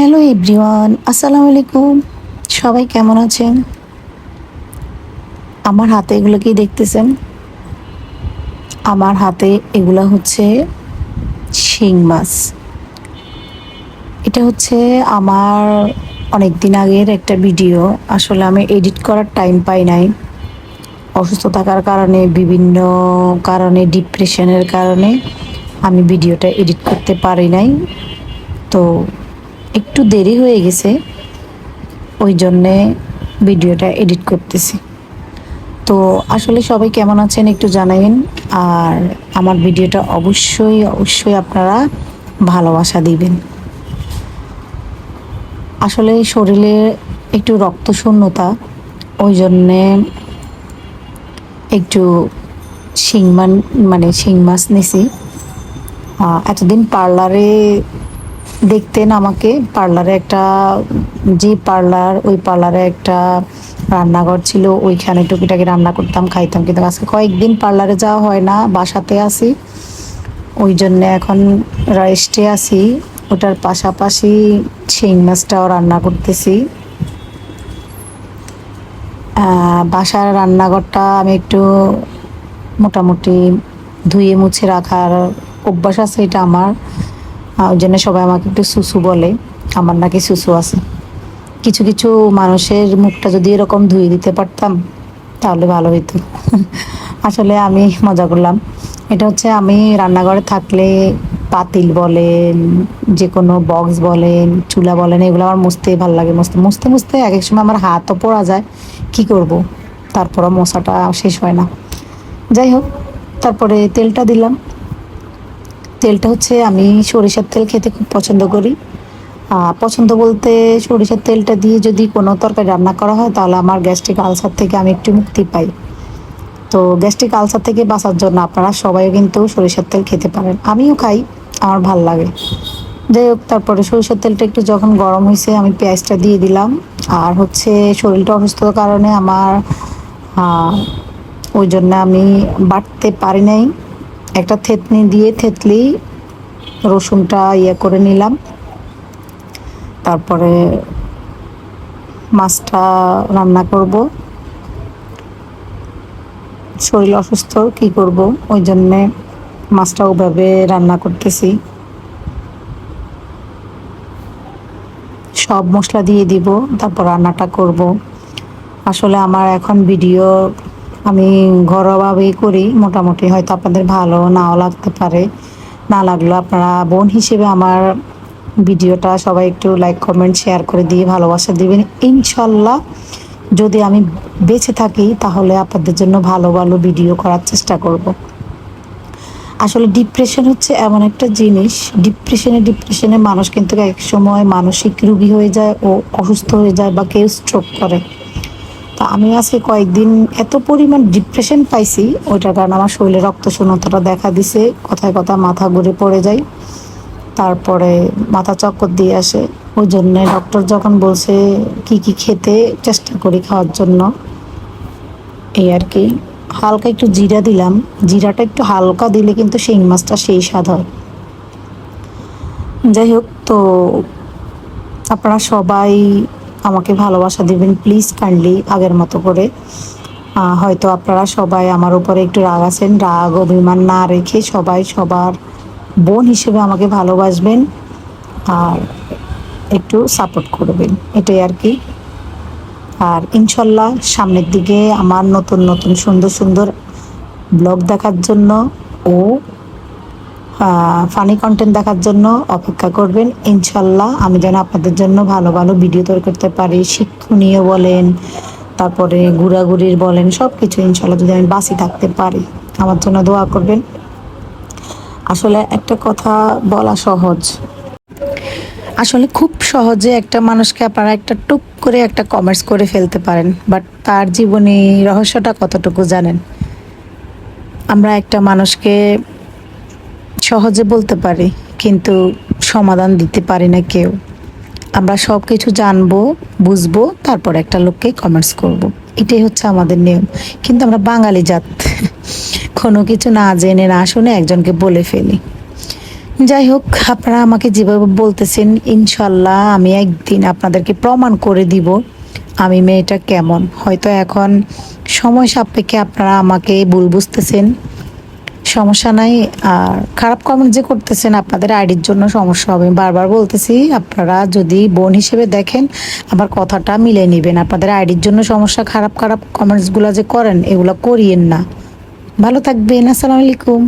Hello everyone, আসসালামু আলাইকুম। সবাই কেমন আছেন? আমার হাতে এগুলো কি দেখতেছেন? আমার হাতে এগুলো হচ্ছে শিং মাছ। এটা হচ্ছে আমার অনেক দিন আগের একটা ভিডিও। আসলে আমি এডিট করার টাইম পাই নাই। অসুস্থ থাকার কারণে, বিভিন্ন কারণে, ডিপ্রেশনের কারণে আমি ভিডিওটা এডিট করতে পারি নাই। তো একটু দেরি হয়ে গেছে, ওই জন্যে ভিডিওটা এডিট করতেছি। তো আসলে সবাই কেমন আছেন একটু জানাবেন আর আমার ভিডিওটা অবশ্যই অবশ্যই আপনারা ভালোবাসা দিবেন। আসলে শরীরে একটু রক্ত শূন্যতা ওই জন্যে একটু শিংমান মানে শিং মাছ নিছি। এতদিন পার্লারে দেখতেন আমাকে। পার্লারে একটা যে পার্লার, ওই পার্লারে একটা রান্নাঘর ছিল, ওইখানে টুকিটাকি রান্না করতাম, খাইতাম। কিন্তু আজকে কয়েকদিন পার্লারে যাওয়া হয় না, বাসাতে আসি ওই জন্য এখন রেস্টে আছি। ওটার পাশাপাশি শিং মাছটাও রান্না করতেছি। বাসার রান্নাঘরটা আমি একটু মোটামুটি ধুয়ে মুছে রাখার অভ্যাস আছে এটা আমার। ওই জন্য সবাই আমাকে একটু সুসু বলে, আমার নাকি সুসু আছে। কিছু কিছু মানুষের মুখটা যদি এরকম ধুয়ে দিতে পারতাম, তাহলে ভালো হইতো। আসলে আমি মজা করলাম। এটা হচ্ছে আমি রান্নাঘরে থাকলে পাতিল বলেন যে কোনো বক্স বলেন, চুলা বলেন, এগুলো আমার মুছতেই ভালো লাগে মুছতে। মুছতে মুছতে এক এক সময় আমার হাতও পড়া যায়। কি করব? তারপরও মশাটা শেষ হয় না। যাই হোক, তারপরে তেলটা দিলাম। তেলটা হচ্ছে আমি সরিষার তেল খেতে খুব পছন্দ করি। পছন্দ বলতে সরিষার তেলটা দিয়ে যদি কোনো তরকারি রান্না করা হয়, তাহলে আমার গ্যাস্ট্রিক আলসার থেকে আমি একটু মুক্তি পাই। তো গ্যাস্ট্রিক আলসার থেকে বাঁচার জন্য আপনারা সবাই কিন্তু সরিষার তেল খেতে পারেন। আমিও খাই, আমার ভালো লাগে। যাই হোক, তারপরে সরিষার তেলটা একটু যখন গরম হয়েছে আমি পেঁয়াজটা দিয়ে দিলাম। আর হচ্ছে শরীরটা অসুস্থতার কারণে আমার ওই জন্য আমি বাটতে পারি নাই। একটা থেতনি দিয়ে থেতলি রসুনটা ইয়ে করে নিলাম। তারপরে মাছটা রান্না করব। শরীর অসুস্থ, কি করব? ওই জন্যে মাছটা ওভাবে রান্না করতেছি। সব মশলা দিয়ে দিব, তারপর রান্নাটা করব। আসলে আমার এখন ভিডিও আমি ঘরোয়াভাবেই করি, মোটামুটি হয়তো আপনাদের ভালো নাও লাগতে পারে। না লাগল আপনারা বোন হিসেবে আমার ভিডিওটা সবাই একটু লাইক কমেন্ট শেয়ার করে দিয়ে ভালোবাসা দিবেন। ইনশাল্লাহ যদি আমি বেঁচে থাকি, তাহলে আপনাদের জন্য ভালো ভালো ভিডিও করার চেষ্টা করব। আসলে ডিপ্রেশন হচ্ছে এমন একটা জিনিস ডিপ্রেশনে ডিপ্রেশনে মানুষ কিন্তু এক সময় মানসিক রুগী হয়ে যায় ও অসুস্থ হয়ে যায় বা কেউ স্ট্রোক করে। তা আমি আজকে কয়েকদিন এত পরিমাণ ডিপ্রেশন পাইছি, ওইটার কারণে আমার শরীরে রক্ত শূন্যতাটা দেখা দিছে, কথায় কথা মাথা ঘুরে পড়ে যায় তারপরে মাথা চক্কর দিয়ে আসে। ওই জন্যে ডক্টর যখন বলছে কি কি খেতে চেষ্টা করি খাওয়ার জন্য, এই আর কি। হালকা একটু জিরা দিলাম। জিরাটা একটু হালকা দিলে কিন্তু সেই মাছটা সেই স্বাদ হয়। যাই হোক, তো আপনারা সবাই আমাকে ভালোবাসা দিবেন প্লিজ কাইন্ডলি আগের মতো করে। হয়তো আপনারা সবাই আমার উপরে একটু রাগ আছেন, রাগ, অভিমান না রেখে সবাই সবার বোন হিসেবে আমাকে ভালোবাসবেন আর একটু সাপোর্ট করবেন, এটাই আর কি। আর ইনশাল্লাহ সামনের দিকে আমার নতুন নতুন, সুন্দর সুন্দর ব্লগ দেখার জন্য ও ফানি কন্টেন্ট দেখার জন্য অপেক্ষা করবেন। ইনশাল্লাহ আমি যেন আপনাদের জন্য ভালো ভালো ভিডিও তৈরি করতে পারি। শিক্ষণীয় বলেন, তারপরে ঘোরাঘুরির বলেন সব কিছু ইনশাল্লাহ যদি আমি বাসি থাকতে পারি, আমার জন্য দোয়া করবেন। আসলে একটা কথা বলা সহজ। আসলে খুব সহজে একটা মানুষকে আপনারা একটা টুক করে একটা কমার্স করে ফেলতে পারেন বাট তার জীবনে রহস্যটা কতটুকু জানেন? আমরা একটা মানুষকে সহজে বলতে পারি, কিন্তু সমাধান দিতে পারি না কেউ। আমরা সব কিছু জানব, বুঝব, তারপর একটা লোককে কমেন্টস করব। এটাই হচ্ছে আমাদের নিয়ম। কিন্তু আমরা বাঙালি জাত, কোনো কিছু না জেনে, না শুনে একজনকে বলে ফেলি। যাই হোক, আপনারা আমাকে যেভাবে বলতেছেন, ইনশাল্লাহ আমি একদিন আপনাদেরকে প্রমাণ করে দিব আমি মেয়েটা কেমন। হয়তো এখন সময় সাপেক্ষে আপনারা আমাকে ভুল বুঝতেছেন। সমস্যা নাই। আর খারাপ কমেন্ট যে করতেছেন, আপনাদের আইডির জন্য সমস্যা হবে। বারবার বলতেছি, আপনারা যদি বোন হিসেবে দেখেন আমার কথাটা মিলে নেবেন। আপনাদের আইডির জন্য সমস্যা, খারাপ খারাপ কমেন্টসগুলো যে করেন, এগুলো করিয়েন না। ভালো থাকবেন। আসসালামু আলাইকুম।